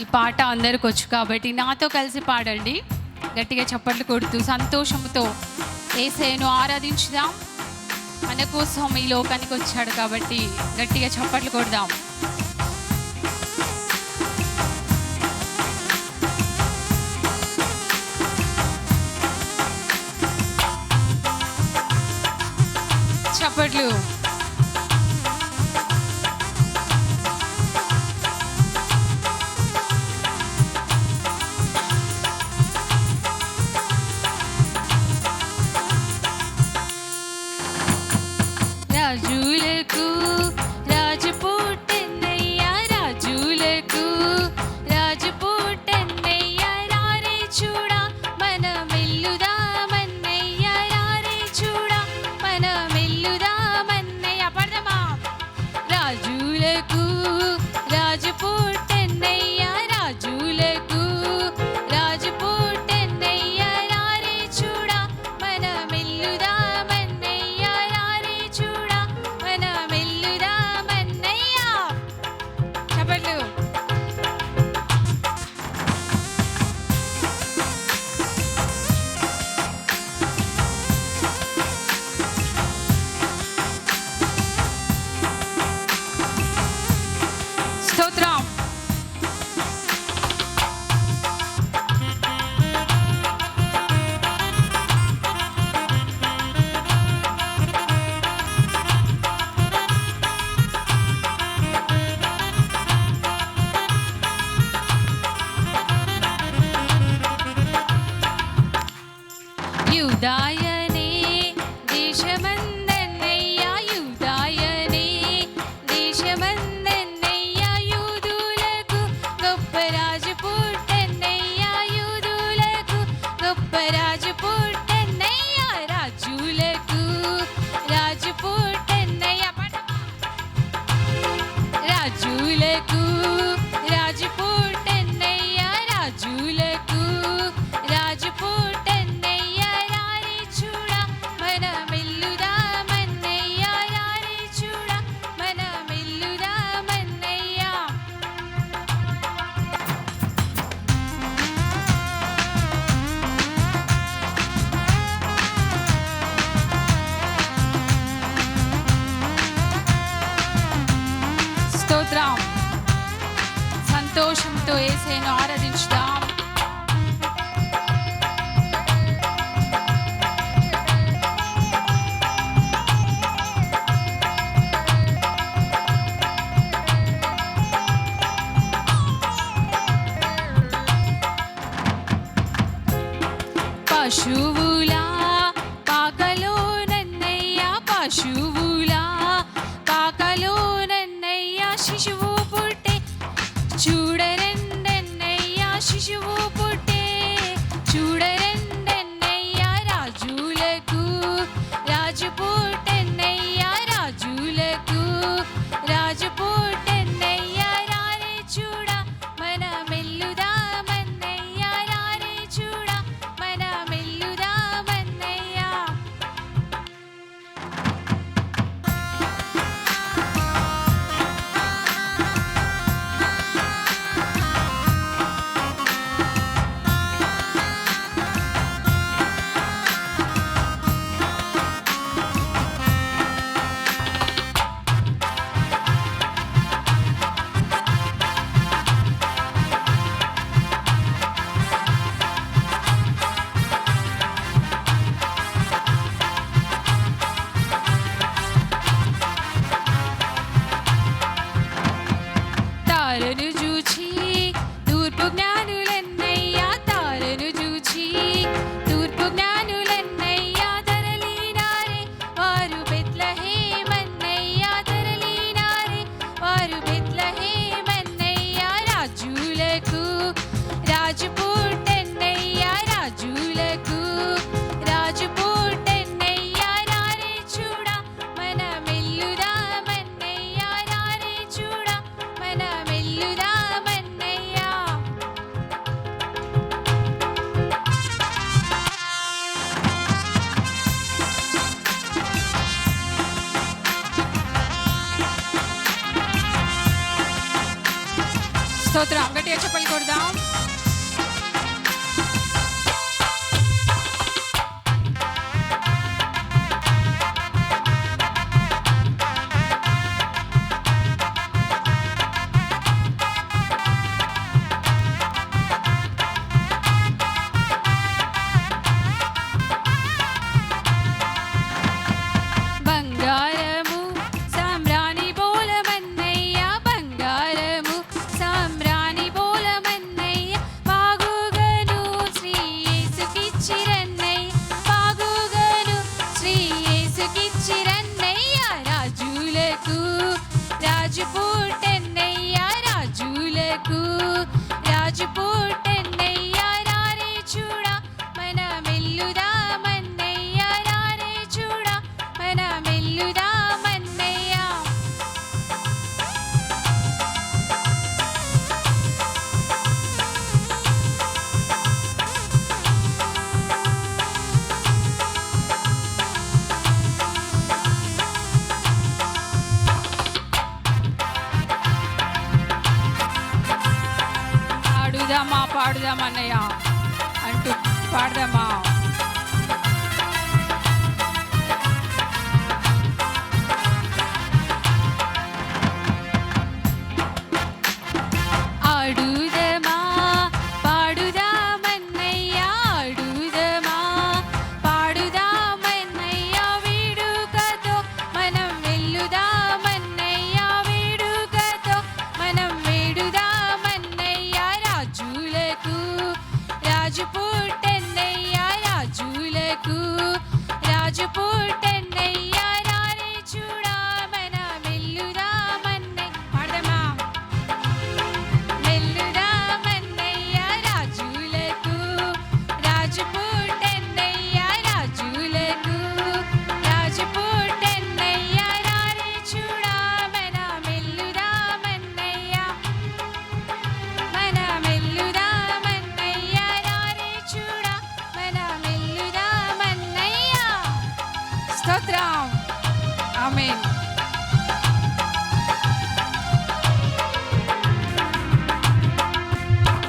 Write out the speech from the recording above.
ఈ పాట అందరికి వచ్చు కాబట్టి నాతో కలిసి పాడండి. గట్టిగా చప్పట్లు కొడుతూ సంతోషంతో ఏసేను ఆరాధించుదాం. మన కోసం ఈ లోకానికి వచ్చాడు కాబట్టి గట్టిగా చప్పట్లు కొడదాం. చప్పట్లు. సంతోషంతో ఏసేను ఆరాధించుదాం పశువులా ചൂടൻ స్తోత్రం గట్టిగా చెప్పలు కొడదాం పాడుదామా పాడుదామా అన్నయ్య అంటూ పాడదామా আমিন